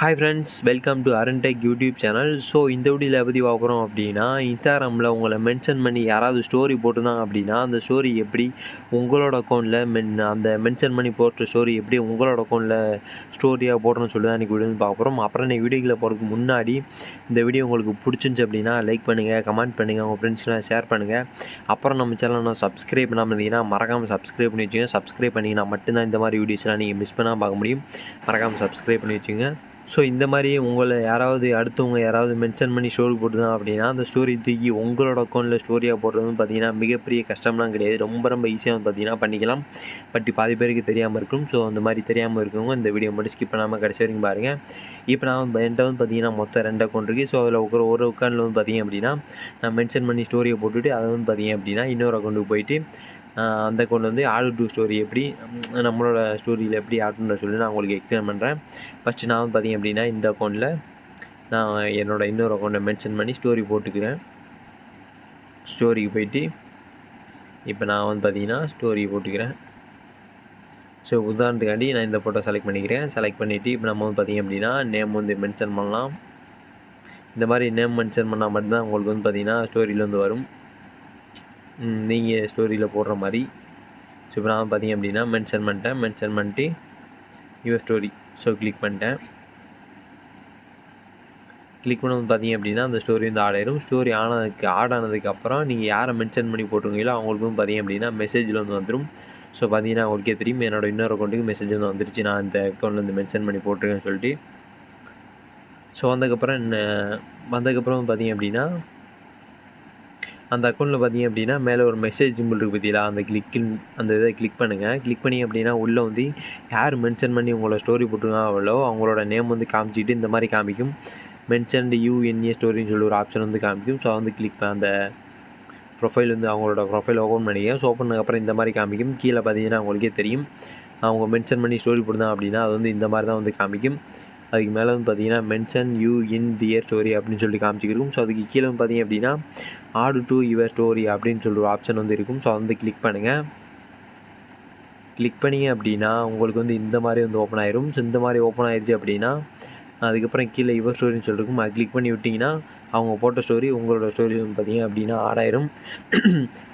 Hi friends welcome to Arun Tech YouTube channel so இந்த வீடியோவில் பற்றி பார்க்குறோம் அப்படின்னா இன்ஸ்டாகிராமில் உங்களை மென்ஷன் பண்ணி யாராவது ஸ்டோரி போட்டிருந்தாங்க அப்படின்னா அந்த ஸ்டோரி எப்படி உங்களோட அக்கௌண்ட்டில் மென் அந்த மென்ஷன் பண்ணி போட்ட ஸ்டோரி எப்படி உங்களோட அக்கௌண்ட்டில் ஸ்டோரியாக போடணும்னு சொல்லி தான் இன்றைக்கி வீடியோன்னு பார்க்குறோம் அப்புறம் இன்றைக்கி வீடியோக்குள்ளே போகிறதுக்கு முன்னாடி இந்த வீடியோ உங்களுக்கு பிடிச்சிருந்துச்சி அப்படின்னா லைக் பண்ணுங்கள் கமெண்ட் பண்ணுங்கள் உங்கள் ஃப்ரெண்ட்ஸ்லாம் ஷேர் பண்ணுங்கள் அப்புறம் நம்ம சேனலை சப்ஸ்கிரைப் பண்ணாமல் இருந்தீங்கன்னா மறக்காமல் சப்ஸ்கிரைப் பண்ணி வச்சுங்க சப்ஸ்கிரைப் பண்ணிங்கன்னா மட்டும்தான் இந்த மாதிரி வீடியோஸ்லாம் நீங்கள் மிஸ் பண்ணாமல் பார்க்க முடியும். மறக்காமல் சப்ஸ்கிரைப் பண்ணி வச்சுங்க ஸோ இந்த மாதிரி உங்களை யாராவது அடுத்தவங்க யாராவது மென்ஷன் பண்ணி ஸ்டோரி போட்டுதான் அப்படின்னா அந்த ஸ்டோரி தூக்கி உங்களோட அக்கௌண்ட்டில் ஸ்டோரியாக போடுறதும் பார்த்தீங்கன்னா மிகப்பெரிய கஷ்டம்லாம் கிடையாது. ரொம்ப ரொம்ப ஈஸியாக வந்து பார்த்தீங்கன்னா பண்ணிக்கலாம். பட் பாதி பேருக்கு தெரியாமல் இருக்கும். ஸோ அந்த மாதிரி தெரியாமல் இருக்கவங்க இந்த வீடியோ மட்டும் ஸ்கிப் பண்ணாமல் கடைசி வரைக்கும் பாருங்கள் இப்போ நான் வந்து என்கிட்ட வந்து பார்த்தீங்கன்னா மொத்தம் ரெண்டு அக்கௌண்ட் இருக்குது ஸோ அதில் ஒரு ஒரு அக்கௌண்ட்டில் வந்து பார்த்தீங்க அப்படின்னா நான் மென்ஷன் பண்ணி ஸ்டோரியை போட்டுவிட்டு அதை வந்து பார்த்தீங்க அப்படின்னா இன்னொரு அக்கௌண்ட்டுக்கு போயிட்டு அந்த அக்கௌண்ட் வந்து ஆடு டூ ஸ்டோரி எப்படி நம்மளோட ஸ்டோரியில் எப்படி ஆடுன்ற சொல்லி நான் உங்களுக்கு எக்ஸ்பிளைன் பண்ணுறேன் ஃபஸ்ட்டு நான் வந்து பார்த்தீங்க அப்படின்னா இந்த அக்கௌண்ட்டில் நான் என்னோட இன்னொரு அக்கௌண்ட்டை மென்ஷன் பண்ணி ஸ்டோரி போட்டுக்கிறேன். ஸ்டோரிக்கு போயிட்டு இப்போ நான் வந்து பார்த்திங்கன்னா ஸ்டோரி போட்டுக்கிறேன். ஸோ உதாரணத்துக்காண்டி நான் இந்த ஃபோட்டோ செலக்ட் பண்ணிக்கிறேன். செலக்ட் பண்ணிவிட்டு இப்போ நம்ம வந்து பார்த்தீங்க அப்படின்னா நேம் வந்து மென்ஷன் பண்ணலாம். இந்த மாதிரி நேம் மென்ஷன் பண்ணால் மட்டும்தான் உங்களுக்கு வந்து பார்த்தீங்கன்னா ஸ்டோரியில் வந்து வரும். நீங்கள் ஸ்டோரியில் போடுற மாதிரி. ஸோ இப்போ நான் பார்த்தீங்க அப்படின்னா மென்ஷன் பண்ணிட்டேன். மென்ஷன் பண்ணிட்டு யுவர் ஸ்டோரி ஸோ கிளிக் பண்ணிட்டேன். கிளிக் பண்ண பார்த்தீங்க அப்படின்னா அந்த ஸ்டோரி வந்து ஆட் ஆயிரும். ஸ்டோரி ஆனதுக்கு ஆட் ஆனதுக்கப்புறம் நீங்கள் யாரை மென்ஷன் பண்ணி போட்டிருக்கீங்களோ அவங்களுக்கும் பார்த்தீங்க அப்படின்னா மெசேஜில் வந்து வந்துடும் ஸோ பார்த்தீங்கன்னா உங்களுக்கே தெரியும் என்னோட இன்னொரு அக்கௌண்ட்டுக்கு மெசேஜ் வந்து வந்துருச்சு. நான் இந்த அக்கௌண்ட்லேருந்து மென்ஷன் பண்ணி போட்டிருக்கேன்னு சொல்லிட்டு. ஸோ வந்ததுக்கப்புறம் என்ன வந்ததுக்கப்புறம் பார்த்தீங்க அப்படின்னா அந்த அக்கௌண்ட்டில் பார்த்தீங்க அப்படின்னா மேலே ஒரு மெசேஜ் சிம்பிள் இருக்குது பார்த்தீங்களா அந்த கிளிக்கின் அந்த இதை கிளிக் பண்ணுங்கள் கிளிக் பண்ணி அப்படின்னா உள்ளே வந்து யார் மென்ஷன் பண்ணி உங்களோட ஸ்டோரி போட்டுருக்காங்களோ அவங்களோட நேம் வந்து காமிச்சிட்டு இந்த மாதிரி காமிக்கும். மென்ஷன்டு யூஎன்ஏ ஸ்டோரின்னு சொல்லி ஒரு ஆப்ஷன் வந்து காமிக்கும். ஸோ வந்து கிளிக் அந்த ப்ரொஃபைல் வந்து அவங்களோட ப்ரொஃபைல் ஓப்பன் பண்ணிக்க ஸோ ஓப்பன் அப்புறம் இந்த மாதிரி காமிக்கும். கீழே பார்த்தீங்கன்னா உங்களுக்கே தெரியும். அவங்க மென்ஷன் பண்ணி ஸ்டோரி போடுதான் அப்படின்னா அது வந்து இந்த மாதிரி தான் வந்து காமிக்கும். அதுக்கு மேலே வந்து பார்த்தீங்கன்னா mention you in their story அப்படின்னு சொல்லி காமிச்சிருக்கும் ஸோ அதுக்கு கீழே வந்து பார்த்தீங்க அப்படின்னா ஆடு டு யுவர் ஸ்டோரி அப்படின்னு சொல்லி ஒரு ஆப்ஷன் வந்து இருக்கும். ஸோ அதை வந்து கிளிக் பண்ணுங்கள் கிளிக் பண்ணிங்க அப்படின்னா உங்களுக்கு வந்து இந்த மாதிரி வந்து ஓப்பன் ஆயிரும். ஸோ இந்த மாதிரி ஓப்பன் ஆயிடுச்சு அப்படின்னா அதுக்கப்புறம் கீழே யுவர் ஸ்டோரின்னு சொல்லிருக்கும் அது கிளிக் பண்ணி விட்டிங்கன்னா அவங்க போட்ட ஸ்டோரி உங்களோட ஸ்டோரி வந்து பார்த்தீங்க அப்படின்னா ஆட்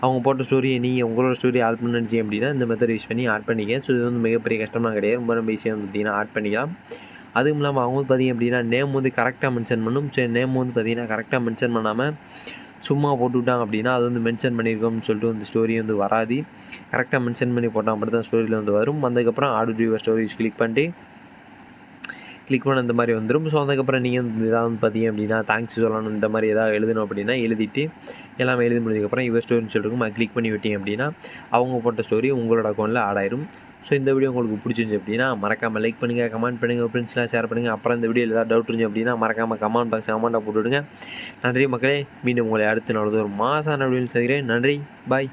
அவங்க போட்ட ஸ்டோரியை நீங்கள் உங்களோட ஸ்டோரி ஆட் பண்ண நினச்சிங்க அப்படின்னா இந்த மெத்தட் யூஸ் பண்ணி ஆட் பண்ணிக்க ஸோ இது வந்து மிகப்பெரிய கஷ்டமாக கிடையாது. ரொம்ப ரொம்ப ஈஸியாக வந்து பார்த்தீங்கன்னா ஆட் பண்ணிக்கலாம். அதுவும் இல்லாமல் அவங்க வந்து பார்த்தீங்க அப்படின்னா நேம் வந்து கரெக்டாக மென்ஷன் பண்ணும். சரி நேம் வந்து பார்த்தீங்கன்னா கரெக்டாக மென்ஷன் பண்ணாமல் சும்மா போட்டுவிட்டாங்க அப்படின்னா அது வந்து மென்ஷன் பண்ணியிருக்கோம்னு சொல்லிட்டு வந்து ஸ்டோரி வந்து வராது. கரெக்டாக மென்ஷன் பண்ணி போட்டால் மட்டும் தான் ஸ்டோரியில் வந்து வரும். வந்ததுக்கப்புறம் ஆடு ஸ்டோரிஸ் கிளிக் பண்ணிட்டு கிளிக் பண்ண இந்த மாதிரி வந்துடும் ஸோ அதுக்கப்புறம் நீங்கள் வந்து இதாக வந்து பார்த்தீங்க அப்படின்னா தேங்க்ஸ் சொல்லணும். இந்த மாதிரி ஏதாவது எழுதணும் அப்படின்னா எழுதிட்டு எல்லாமே எழுதி முடிஞ்சதுக்கப்புறம் யுவர் ஸ்டோரின்னு சொல்லிருக்கும். அது கிளிக் பண்ணி விட்டீங்க அப்படின்னா அவங்க போட்ட ஸ்டோரி உங்களோட அக்கௌண்ட்டில் ஆட் ஆயிரும். ஸோ இந்த வீடியோ உங்களுக்கு பிடிச்சிருந்துச்சு அப்படின்னா மறக்காமல் லைக் பண்ணுங்கள் கமெண்ட் பண்ணுங்கள் ஃப்ரெண்ட்ஸ்லாம் ஷேர் பண்ணுங்கள் அப்புறம் இந்த வீடியோ ஏதாவது டவுட் இருந்துச்சு அப்படின்னா மறக்காமல் கமெண்ட் பாக்ஸ் கமெண்ட்டாக போட்டுவிடுங்க. நன்றி மக்களே. மீண்டும் உங்களை அடுத்த நாள் ஒரு மாதம் வீடியோவில் சந்திக்கிறேன். நன்றி. பாய்